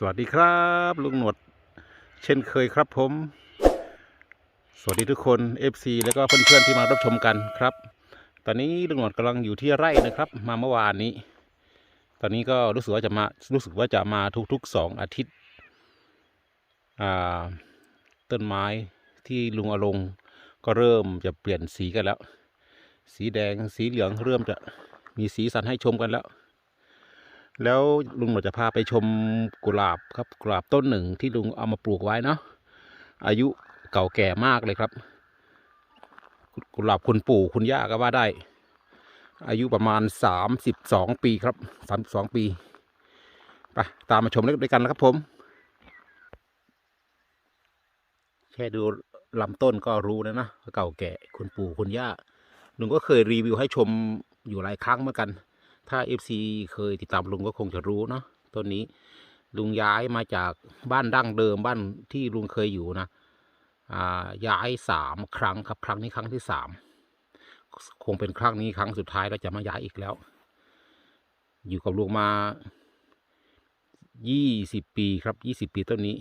สวัสดีครับ ลุงหนวด เช่นเคยครับผม สวัสดีทุกคน FC แล้วก็เพื่อนๆที่มารับชมกันครับ ตอนนี้ลุงหนวดกำลังอยู่ที่ไร่นะครับ มาเมื่อวานนี้ ตอนนี้ก็รู้สึกว่าจะมารู้สึกว่าจะมาทุกๆสองอาทิตย์ต้นไม้ที่ลุงอลงก็เริ่มจะเปลี่ยนสีกันแล้ว สีแดงสีเหลืองเริ่มจะมีสีสันให้ชมกันแล้ว แล้วลุงหนวดจะพาไปชมกุหลาบครับกุหลาบต้นหนึ่งที่ลุงเอามาปลูกไว้เนาะอายุเก่าแก่มากเลยครับ กุหลาบคุณปู่คุณย่าก็ว่าได้ อายุประมาณสามสิบสองปีครับสามสองปีไปตามมาชมด้วยกันนะครับผม แค่ดูลำต้นก็รู้แล้วนะเก่าแก่คุณปู่คุณย่าลุงก็เคยรีวิวให้ชมอยู่หลายครั้งเหมือนกัน ถ้า FC เคยติดตามลุงก็คงจะรู้เนาะต้นนี้ลุงย้ายมาจากบ้านดั้งเดิมบ้านที่ลุงเคยอยู่นะอ่าย้ายสามครั้งครับ ครั้งนี้ครั้งที่สามคงเป็นครั้งนี้ครั้งสุดท้ายก็จะมาย้ายอีกแล้ว อยู่กับลุงมายี่สิบปีครับยี่สิบปีต้นนี้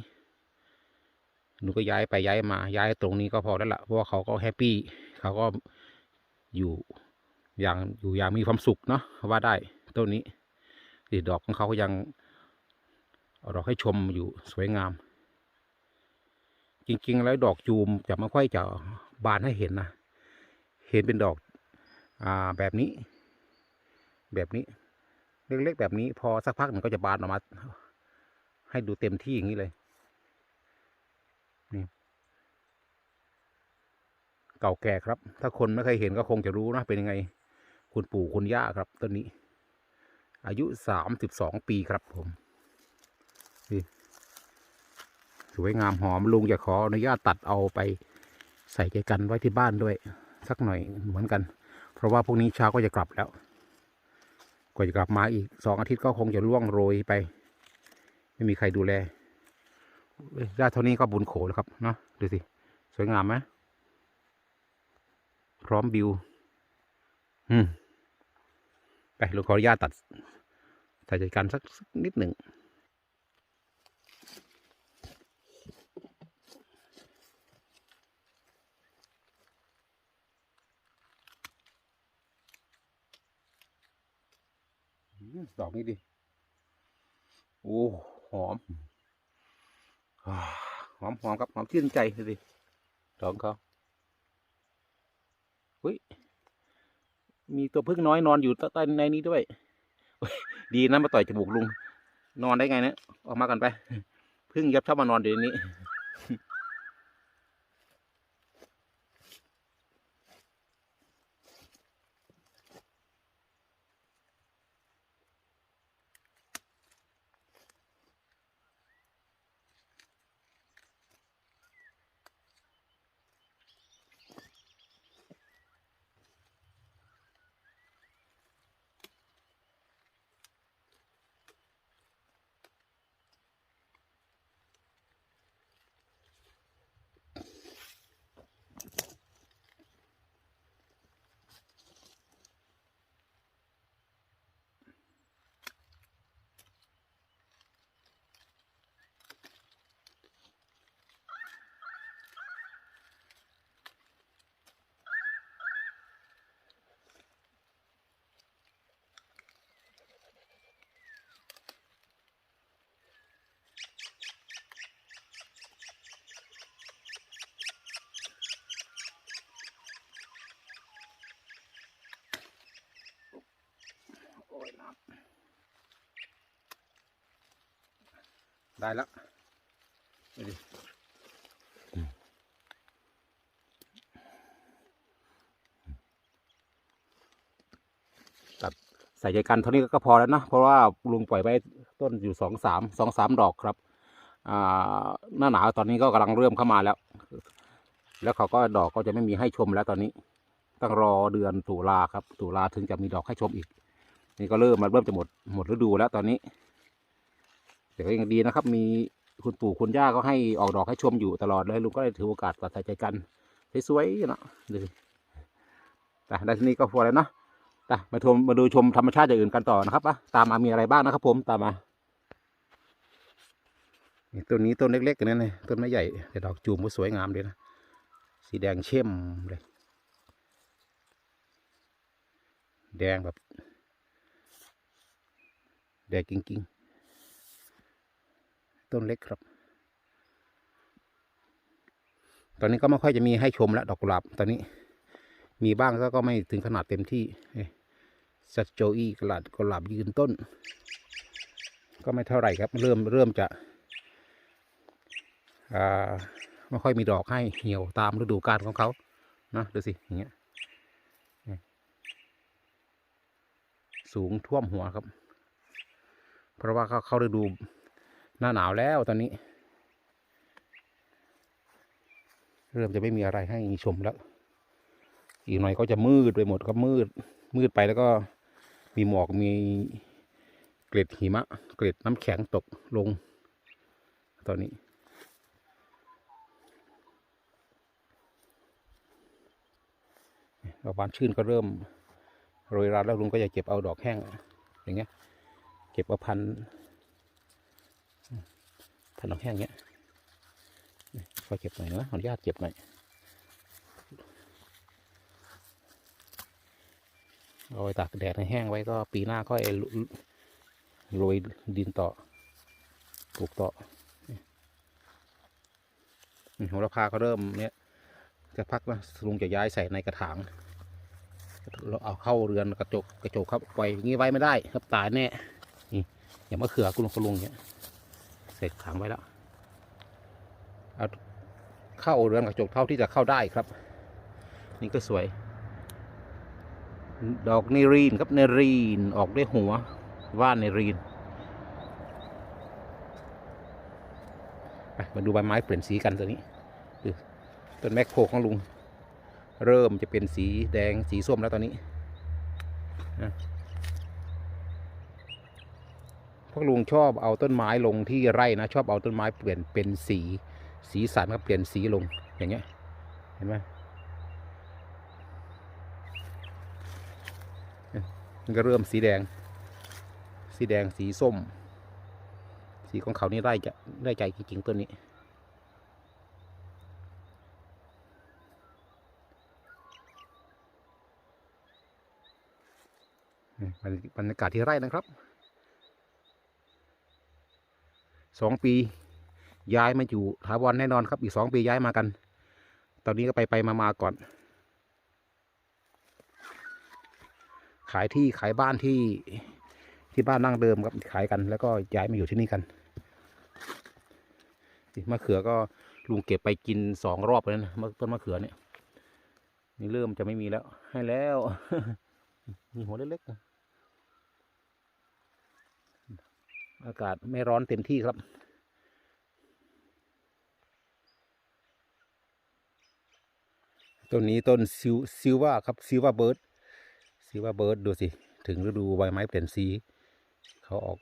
ลุงก็ย้ายไปย้ายมาย้ายตรงนี้ก็พอแล้วละเพราะว่าเขาก็แฮปปี้เขาก็อยู่ อย่างอยู่อย่างมีความสุขเนาะว่าได้ต้นนี้ดีดอกของเขาก็ยังเอาดอกให้ชมอยู่สวยงาม จริง ๆ แล้วดอกจูมจะไม่ค่อยจะบานให้เห็นนะเห็นเป็นดอกอ่าแบบนี้ แบบนี้ เล็กๆแบบนี้ พอสักพักหนึ่งก็จะบานออกมา ให้ดูเต็มที่อย่างนี้เลยนี่เก่าแก่ครับ ถ้าคนไม่เคยเห็นก็คงจะรู้นะเป็นยังไง คุณปู่คุณย่าครับต้นนี้ อายุสามสิบสองปีครับผมนี่สวยงามหอมลุงจะขออนุญาตตัดเอาไปใส่ใจกันไว้ที่บ้านด้วย สักหน่อยเหมือนกัน เพราะว่าพรุ่งนี้เช้าก็จะกลับแล้วกว่าจะกลับมาอีกสองอาทิตย์ก็คงจะล่วงโรยไป ไม่มีใครดูแลยได้เท่านี้ก็บุญโขแล้วครับเนาะดูสิ สวยงามไหมพร้อมบิว อืม ไปลุงขออนุญาตตัดใส่ใจกันสักสักนิดหนึ่งอืมดอกนี้ดิ โอ้ หอมอ่าหอมหอมครับ หอมชื่นใจเลยดิดอกของเขาเฮ้ย มีตัวพึ่งน้อยนอนอยู่ใต้ในนี้ด้วย ดีนะมาต่อยจมูกลุง นอนได้ไงเนี่ยออกมากันไป พึ่งยับชอบมานอนอยู่ใน ได้แล้วดูดิตัดใส่ใจกันเท่านี้ก็พอแล้วนะเพราะว่าลุงปล่อยไว้ต้นอยู่สองสามสองสามดอกครับหน้าหนาวตอนนี้ก็กำลังเริ่มเข้ามาแล้ว แล้วเขาก็ดอกก็จะไม่มีให้ชมแล้วตอนนี้ ต้องรอเดือนตุลาครับ ตุลาถึงจะมีดอกให้ชมอีก นี่ก็เริ่มมันเริ่มจะหมดหมดฤดูแล้วตอนนี้ แต่ก็ยังดีนะครับ มีคุณปู่คุณย่าก็ให้ออกดอกให้ชมอยู่ตลอดเลยลุงก็เลยถือโอกาสตัดใจกันสวยๆเนาะดูแต่ได้ที่นี่ก็พอแล้วเนาะแต่มาชมมาดูชมธรรมชาติอย่างอื่นกันต่อนะครับอะตามมามีอะไรบ้างนะครับ ผมตามมาต้นนี้ต้นเล็กๆกันนั่นเลยต้นไม่ใหญ่แต่ดอกจูมก็สวยงามเลยนะสีแดงเข้มเลยแดงแบบ แดงจริงๆ ต้นเล็กครับ ตอนนี้ก็ไม่ค่อยจะมีให้ชมแล้วดอกกุหลาบตอนนี้ มีบ้างก็ก็ไม่ถึงขนาดเต็มที่สัตโจอีกหลาดกุหลาบยืนต้น ก็ไม่เท่าไหร่ครับ เริ่มเริ่มจะไม่ค่อยมีดอกให้เหี่ยวตามฤดูกาลของเขานะดูสิอย่างเงี้ยสูงท่วมหัวครับ เพราะว่าเขาเข้าฤดูหน้าหนาวแล้วตอนนี้ เริ่มจะไม่มีอะไรให้ชมแล้ว อีกหน่อยก็จะมืดไปหมดครับมืด มืดไปแล้วก็มีหมอกมีเกล็ดหิมะ เกล็ดน้ำแข็งตกลง ตอนนี้ดอกบานชื่นก็เริ่มโรยราแล้วลุงก็จะเก็บเอาดอกแห้งอย่างเงี้ย ก็บเอาพันพันดอกแห้งเงี้ยขอเก็บหน่อยนะขออนุญาตเก็บหน่อยเอาไว้ตากแดดให้แห้งไว้ก็ปีหน้าค่อยโรยดินต่อปลูกต่อนี่โหระพาก็เริ่มเนี้ยจะพักนะลุงจะย้ายใส่ในกระถางเราเอาเข้าเรือนกระจกกระจกครับปล่อยอย่างนี้ไว้ไม่ได้ ครับตายแน่ อย่างมาเขือคุลงคุลุงเนี้ยเสร็จขังไว้แล้วเอาเข้าเรือนกระจกเท่าที่จะเข้าได้ครับ นี่ก็สวย ดอกเนรีนครับเนรีนออกได้หัวว่านเนรีนไปมาดูใบไม้เปลี่ยนสีกันตัวนี้ต้นแมคโคของลุง เริ่มจะเป็นสีแดงสีส้มแล้วตอนนี้นะ พวกลุงชอบเอาต้นไม้ลงที่ไร่นะชอบเอาต้นไม้เปลี่ยนเป็นสีสีสันก็เปลี่ยนสีลงอย่างเงี้ยเห็นไหมมันก็เริ่มสีแดง สีแดงสีส้ม สีของเขานี่ได้จะได้ใจจริงๆต้นนี้บรรบรรยากาศที่ไร่นะครับ สองปีย้ายมาอยู่ถาวรแน่นอนครับอีกสองปีย้ายมากัน ตอนนี้ก็ไปไปมามาก่อน ขายที่ขายบ้านที่ที่บ้านนั่งเดิมครับขายกัน แล้วก็ย้ายมาอยู่ที่นี่กันมะเขือก็ลุงเก็บไปกินสองรอบแล้วนะมะต้นมะเขือเนี่ยนี่เริ่มจะไม่มีแล้ว ให้แล้ว มีหัวเล็กๆนะ อากาศไม่ร้อนเต็มที่ครับ ต้นนี้ต้นซิวซิวว่าครับซิวว่าเบิร์ดซิวว่าเบิร์ดดูสิ ถึงฤดูใบไม้เปลี่ยนสี เขาออก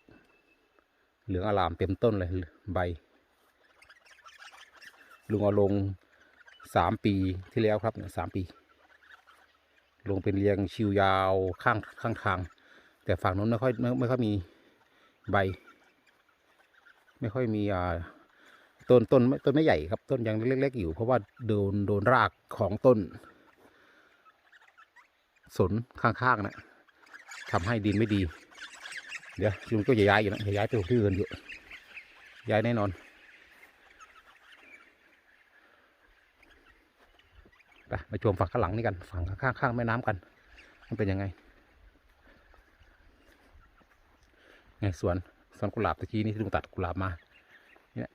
เหลืองอลามเต็มต้นเลยใบ ลุงเอาลงสามปีที่แล้วครับสามปี ลงเป็นเรียงชิวยาวข้างข้างทาง แต่ฝั่งนู้นไม่ค่อยไม่ไม่ค่อยมี ใบ ไม่ค่อยมีอ่าต้นต้นต้นไม่ใหญ่ครับ ต้นยังเล็กๆอยู่ เพราะว่าโดนโดนรากของต้น สนข้างๆนะทำให้ดินไม่ดี เดี๋ยวลุงก็จะย้ายอยู่นะย้ายไปที่อื่นอยู่ย้ายแน่นอนไปมาชมฝั่งข้างหลังนี่กันฝั่งข้างข้างแม่น้ำกัน มันเป็นยังไง ไงสวนสวนกุหลาบตะกี้นี่ที่ลุงตัดกุหลาบมาเนี่ย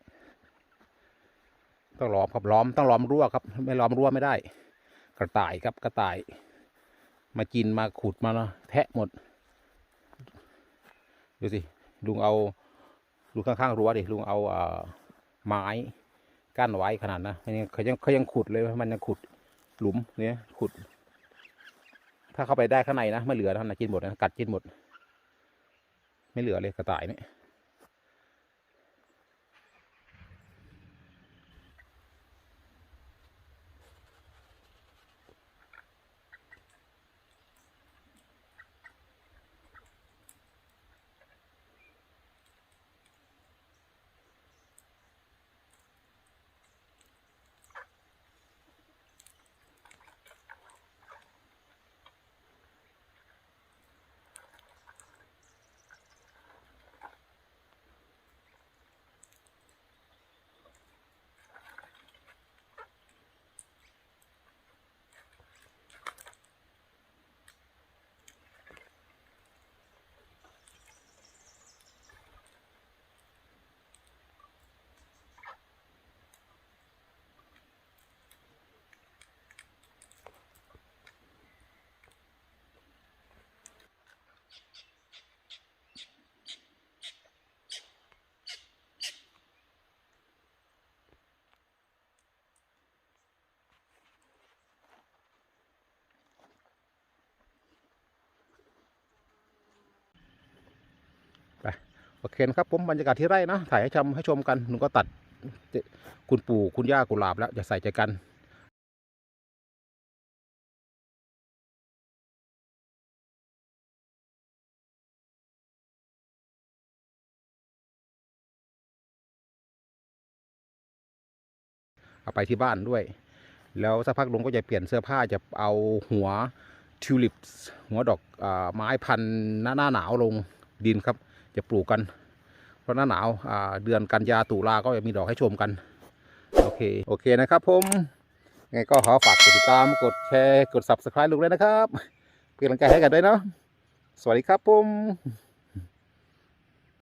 ต้องล้อมครับล้อมต้องล้อมรั้วครับ ไม่ล้อมรั้วไม่ได้ กระต่ายครับกระต่าย มากินมาขุดมาเนาะแทะหมดดูสิลุงเอาลุงข้างๆรั้วดิลุงเอาเอ่าไม้กั้นไว้ขนาดนะมันยังเขายังเขายังขุดเลยมันยังขุดหลุมเนี่ยขุด ถ้าเข้าไปได้ข้างในนะไม่เหลือนะกินหมดนะกัดกินหมด ไม่เหลือเลยกระต่ายเนี่ย โอเคนะครับผมบรรยากาศที่ไร่นะถ่ายให้ชมให้ชมกันหนูก็ตัดคุณปู่คุณย่ากุหลาบแล้วจะใส่ใจกันเอาไปที่บ้านด้วย แล้วสักพักลุงก็จะเปลี่ยนเสื้อผ้าจะเอาหัวทิวลิปหัวดอกอไม้พันธุ์หน้าหน้าหนาวลงดินครับ จะปลูกกัน เพราะหน้าหนาวเดือนกันยาตุลาก็จะมีดอกให้ชมกัน โอเค โอเคนะครับผมไงก็ขอฝากกดติดตาม กดแชร์ กด subscribe ลุงด้วยนะครับเป็นกำลังใจให้กันด้วยเนาะ สวัสดีครับผม